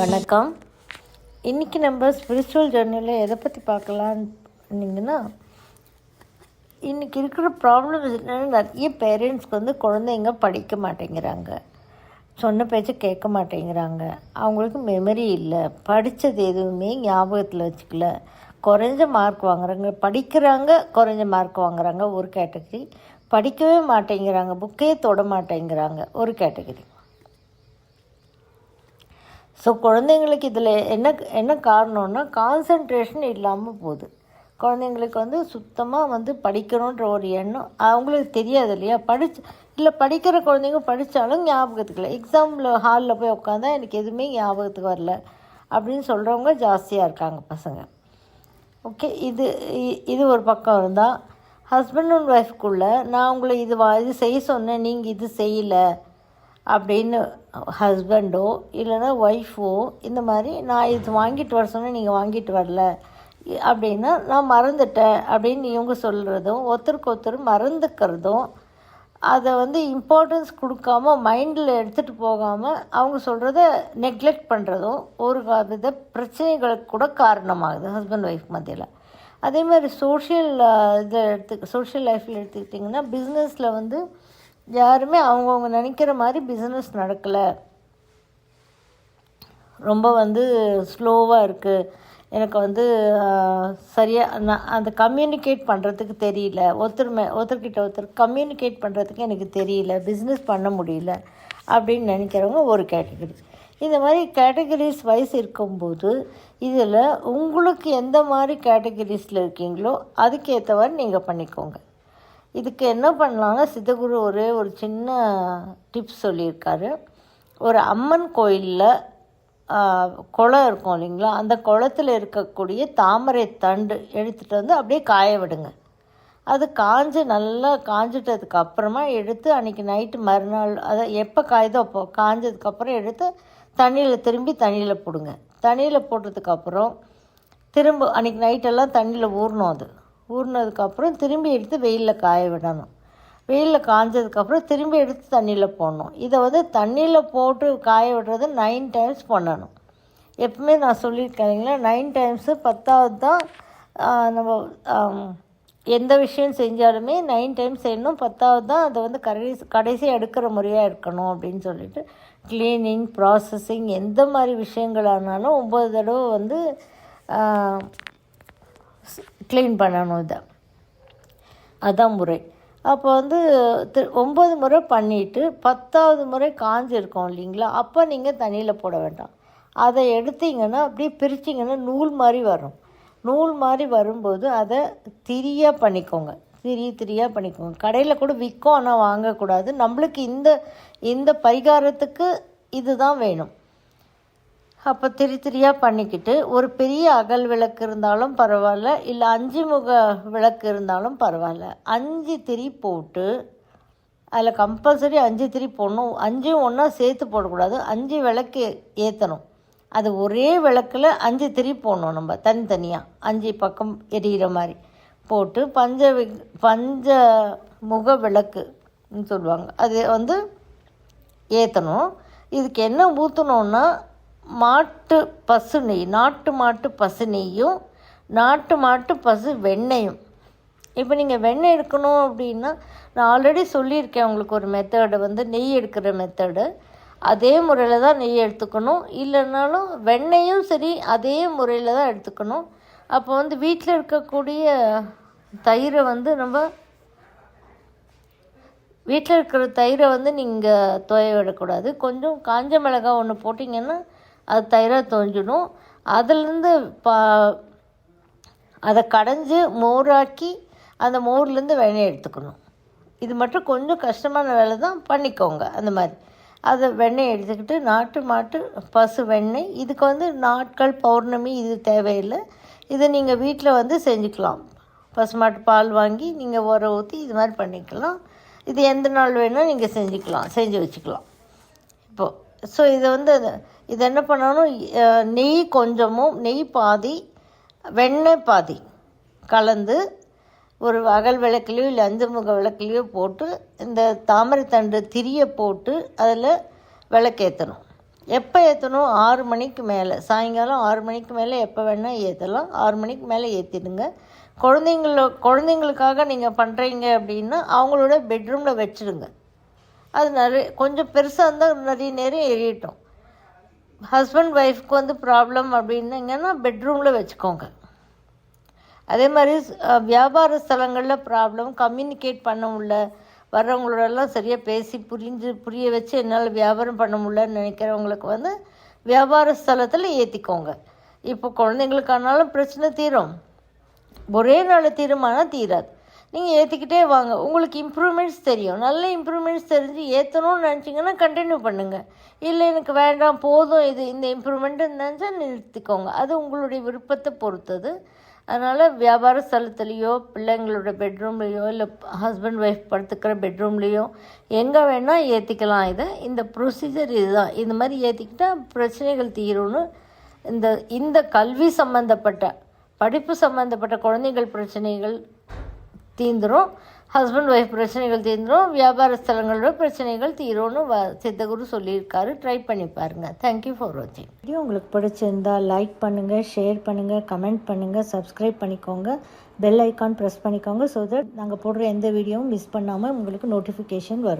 வணக்கம். இன்றைக்கி நம்ம ஸ்பிரிச்சுவல் ஜேர்னியில் எதை பற்றி பார்க்கலான்னீங்கன்னா இன்றைக்கி இருக்கிற ப்ராப்ளம் என்னென்னா நிறைய பேரண்ட்ஸ்க்கு வந்து குழந்தைங்க படிக்க மாட்டேங்கிறாங்க. சொன்ன பேச்சை கேட்க மாட்டேங்கிறாங்க. அவங்களுக்கு மெமரி இல்லை. படித்தது எதுவுமே ஞாபகத்தில் வச்சுக்கல. குறைஞ்ச மார்க் வாங்குறாங்க. படிக்கிறாங்க குறைஞ்ச மார்க் வாங்குறாங்க ஒரு கேட்டகரி படிக்கவே மாட்டேங்கிறாங்க. புக்கே தொட மாட்டேங்கிறாங்க ஒரு கேட்டகரி ஸோ குழந்தைங்களுக்கு இதில் என்ன என்ன காரணம்னா கான்சன்ட்ரேஷன் இல்லாமல் போகுது. குழந்தைங்களுக்கு வந்து சுத்தமாக வந்து படிக்கணுன்ற ஒரு எண்ணம் அவங்களுக்கு தெரியாது இல்லையா? படிச்சு இல்லை படிக்கிற குழந்தைங்க படித்தாலும் ஞாபகத்துக்கு இல்லை. எக்ஸாமில் ஹாலில் போய் உட்காந்தா எனக்கு எதுவுமே ஞாபகத்துக்கு வரல அப்படின்னு சொல்கிறவங்க ஜாஸ்தியாக இருக்காங்க பசங்க. ஓகே இது இது ஒரு பக்கம் இருந்தால் ஹஸ்பண்ட் அண்ட் ஒய்ஃப்குள்ளே நான் உங்களை இது வா இது செய்ய சொன்னேன் நீங்கள் இது செய்யலை அப்படின்னு ஹஸ்பண்டோ இல்லைன்னா ஒய்ஃபோ இந்த மாதிரி நான் இது வாங்கிட்டு வர சொன்னேன் நீங்கள் வாங்கிட்டு வரல. இ- அப்படின்னா நான் மறந்துட்டேன் அப்படின்னு இவங்க சொல்கிறதும் ஒருத்தருக்கு ஒருத்தர் மறந்துக்கிறதும் அதை வந்து இம்பார்ட்டன்ஸ் கொடுக்காம மைண்டில் எடுத்துகிட்டு போகாமல் அவங்க சொல்கிறத நெக்லெக்ட் பண்ணுறதும் ஒரு வித பிரச்சனைகளுக்கு கூட காரணமாகுது ஹஸ்பண்ட் ஒய்ஃப் மத்தியில். அதே மாதிரி சோஷியல் இதில் எடுத்து சோஷியல் லைஃப்பில் எடுத்துக்கிட்டிங்கன்னா பிஸ்னஸில் வந்து யாருமே அவங்கவுங்க நினைக்கிற மாதிரி பிஸ்னஸ் நடக்கலை. ரொம்ப வந்து ஸ்லோவாக இருக்குது எனக்கு வந்து சரியாக நான் அந்த கம்யூனிகேட் பண்ணுறதுக்கு தெரியல. ஒருத்தர் மே ஒருத்தர்கிட்ட ஒருத்தர் கம்யூனிகேட் பண்ணுறதுக்கு எனக்கு தெரியல. பிஸ்னஸ் பண்ண முடியல. அப்படின்னு நினைக்கிறவங்க ஒரு கேட்டகரி இந்த மாதிரி கேட்டகரிஸ் வைஸ் இருக்கும்போது இதில் உங்களுக்கு எந்த மாதிரி கேட்டகரிஸில் இருக்கீங்களோ அதுக்கேற்றவாறு நீங்கள் பண்ணிக்கோங்க. இதுக்கு என்ன பண்ணலாம்னா சித்தகுரு ஒரே ஒரு சின்ன டிப்ஸ் சொல்லியிருக்காரு. ஒரு அம்மன் கோயிலில் குளம் இருக்கும் இல்லைங்களா? அந்த குளத்துல இருக்கக்கூடிய தாமரை தண்டு எடுத்துகிட்டு வந்து அப்படியே காய விடுங்க. அது காஞ்சு நல்லா காஞ்சிட்டதுக்கு அப்புறமா எடுத்து அன்றைக்கி நைட்டு மறுநாள் அதை எப்போ காயுதோ அப்போ காஞ்சதுக்கப்புறம் எடுத்து தண்ணியில் திரும்பி தண்ணியில் போடுங்க. தண்ணியில் போட்டதுக்கப்புறம் திரும்ப அன்றைக்கி நைட்டெல்லாம் தண்ணியில் ஊறணும் அது. ஊறினதுக்கப்புறம் திரும்பி எடுத்து வெயிலில் காய விடணும். வெயிலில் காஞ்சதுக்கப்புறம் திரும்பி எடுத்து தண்ணியில் போடணும். இதை வந்து தண்ணியில் போட்டு காய விடுறது நைன் டைம்ஸ் பண்ணணும். எப்பவுமே நான் சொல்லியிருக்கேன் நைன் டைம்ஸு பத்தாவது தான் நம்ம எந்த விஷயம் செஞ்சாலுமே நைன் டைம்ஸ் செய்யணும். பத்தாவது தான் அதை வந்து கடைசி கடைசி எடுக்கிற முறையாக இருக்கணும் அப்படின்னு சொல்லிட்டு க்ளீனிங் ப்ராசஸிங் எந்த மாதிரி விஷயங்களானாலும் ஒம்பது தடவை வந்து க்ளீன் பண்ணணும் இதை. அதான் முறை. அப்போ வந்து ஒம்பது முறை பண்ணிவிட்டு பத்தாவது முறை காஞ்சிருக்கோம் இல்லைங்களா? அப்போ நீங்கள் தண்ணியில் போட வேண்டாம். அதை எடுத்தீங்கன்னா அப்படியே பிரிச்சிங்கன்னா நூல் மாதிரி வரும். நூல் மாதிரி வரும்போது அதை திரியாக பண்ணிக்கோங்க. திரி திரியாக பண்ணிக்கோங்க. கடையில் கூட விற்கும் ஆனால் வாங்கக்கூடாது. நம்மளுக்கு இந்த இந்த பரிகாரத்துக்கு இதுதான் வேணும். அப்போ திரி திரியாக பண்ணிக்கிட்டு ஒரு பெரிய அகல் விளக்கு இருந்தாலும் பரவாயில்ல இல்லை அஞ்சு முக விளக்கு இருந்தாலும் பரவாயில்ல. அஞ்சு திரி போட்டு அதில் கம்பல்சரி அஞ்சு திரி போடணும். அஞ்சும் ஒன்றா சேர்த்து போடக்கூடாது. அஞ்சு விளக்கு ஏற்றணும் அது ஒரே விளக்கில் அஞ்சு திரி போடணும் நம்ம தனித்தனியாக அஞ்சு பக்கம் எரியிற மாதிரி. போட்டு பஞ்ச வி- பஞ்ச முக விளக்குன்னு சொல்லுவாங்க. அது வந்து ஏற்றணும் இதுக்கு என்ன ஊற்றணுன்னா மாட்டு பசு நெய் நாட்டு மாட்டு பசு நெய்யும் நாட்டு மாட்டு பசு வெண்ணெயும். இப்போ நீங்கள் வெண்ணெய் எடுக்கணும் அப்படின்னா நான் ஆல்ரெடி சொல்லியிருக்கேன் உங்களுக்கு ஒரு மெத்தடு வந்து நெய் எடுக்கிற மெத்தடு அதே முறையில் தான் நெய் எடுத்துக்கணும். இல்லைனாலும் வெண்ணெயும் சரி அதே முறையில் தான் எடுத்துக்கணும். அப்போ வந்து வீட்டில் இருக்கக்கூடிய தயிரை வந்து நம்ம வீட்டில் இருக்கிற தயிரை வந்து நீங்கள் துவைய விடக்கூடாது கொஞ்சம் காஞ்ச மிளகாய் ஒன்று போட்டிங்கன்னா அது தயிராக தோஞ்சிடும் அதுலேருந்து பா அதை கடைஞ்சி மோராக்கி அந்த மோர்லேருந்து வெண்ணெய் எடுத்துக்கணும். இது மட்டும் கொஞ்சம் கஷ்டமான வேலை தான் பண்ணிக்கோங்க அந்த மாதிரி. அதை வெண்ணெய் எடுத்துக்கிட்டு நாட்டு மாட்டு பசு வெண்ணெய். இதுக்கு வந்து நாட்கள் பௌர்ணமி இது தேவையில்லை. இதை நீங்கள் வீட்டில் வந்து செஞ்சுக்கலாம். பசுமாட்டு பால் வாங்கி நீங்கள் உர ஊற்றி இது மாதிரி பண்ணிக்கலாம். இது எந்த நாள் வேணால் நீங்கள் செஞ்சுக்கலாம் செஞ்சு வச்சுக்கலாம். இப்போது ஸோ இதை வந்து இது என்ன பண்ணணும்? நெய் கொஞ்சமும் நெய் பாதி வெண்ணெய் பாதி கலந்து ஒரு அகல் விளக்குலையோ இல்லை அஞ்சு முக விளக்குலையோ போட்டு இந்த தாமரைத்தண்டு திரியை போட்டு அதில் விளக்கேற்றணும் எப்போ ஏற்றணும் ஆறு மணிக்கு மேலே. சாயங்காலம் ஆறு மணிக்கு மேலே எப்போ வேணால் ஏற்றலாம் ஆறு மணிக்கு மேலே ஏற்றிடுங்க குழந்தைங்கள குழந்தைங்களுக்காக நீங்கள் பண்ணுறீங்க அப்படின்னா அவங்களோட பெட்ரூமில் வச்சுடுங்க. அது நிறைய கொஞ்சம் பெருசாக இருந்தால் நிறைய நேரம் எரியட்டும். ஹஸ்பண்ட் ஒய்ஃப்க்கு வந்து ப்ராப்ளம் அப்படின்னீங்கன்னா பெட்ரூமில் வச்சுக்கோங்க. அதே மாதிரி வியாபார ஸ்தலங்களில் ப்ராப்ளம் கம்யூனிகேட் பண்ண முடியல வர்றவங்களோடலாம் சரியாக பேசி புரிஞ்சு புரிய வச்சு என்னால் வியாபாரம் பண்ண முடியலன்னு நினைக்கிறவங்களுக்கு வந்து வியாபார ஸ்தலத்தில் ஏற்றிக்கோங்க இப்போ குழந்தைங்களுக்கானாலும் பிரச்சனை தீரும். ஒரே நாள் தீருமானால் தீராது. நீங்கள் ஏற்றிக்கிட்டே வாங்க. உங்களுக்கு இம்ப்ரூவ்மெண்ட்ஸ் தெரியும். நல்ல இம்ப்ரூவ்மெண்ட்ஸ் தெரிஞ்சு ஏற்றணும்னு நினச்சிங்கன்னா கண்டினியூ பண்ணுங்கள் இல்லை எனக்கு வேண்டாம் போதும் இது இந்த இம்ப்ரூவ்மெண்ட்டு நினச்சா நிறுத்திக்கோங்க. அது உங்களுடைய விருப்பத்தை பொறுத்தது. அதனால் வியாபார ஸ்தலத்துலேயோ பிள்ளைங்களோட பெட்ரூம்லேயோ இல்லை ஹஸ்பண்ட் ஒய்ஃப் படுத்துக்கிற பெட்ரூம்லேயோ எங்கே வேணால் ஏற்றிக்கலாம் இதை. இந்த ப்ரொசீஜர் இதுதான். இந்த மாதிரி ஏற்றிக்கிட்டால் பிரச்சனைகள் தீரும்னு இந்த இந்த கல்வி சம்மந்தப்பட்ட படிப்பு சம்மந்தப்பட்ட குழந்தைகள் பிரச்சனைகள் தீந்துரும். ஹஸ்பண்ட் ஒய்ஃப் பிரச்சனைகள் தீர்ந்துடும் வியாபார ஸ்தலங்களோட பிரச்சனைகள் தீரும்னு வ சித்தகுரு சொல்லியிருக்காரு. ட்ரை பண்ணி பாருங்கள் தேங்க்யூ ஃபார் வாட்சிங் வீடியோ உங்களுக்கு பிடிச்சிருந்தா லைக் பண்ணுங்கள் ஷேர் பண்ணுங்கள் கமெண்ட் பண்ணுங்கள் சப்ஸ்கிரைப் பண்ணிக்கோங்க. பெல் ஐக்கான் ப்ரெஸ் பண்ணிக்கோங்க ஸோ தட் நாங்கள் போடுற எந்த வீடியோவும் மிஸ் பண்ணாமல் உங்களுக்கு நோட்டிஃபிகேஷன் வரும்.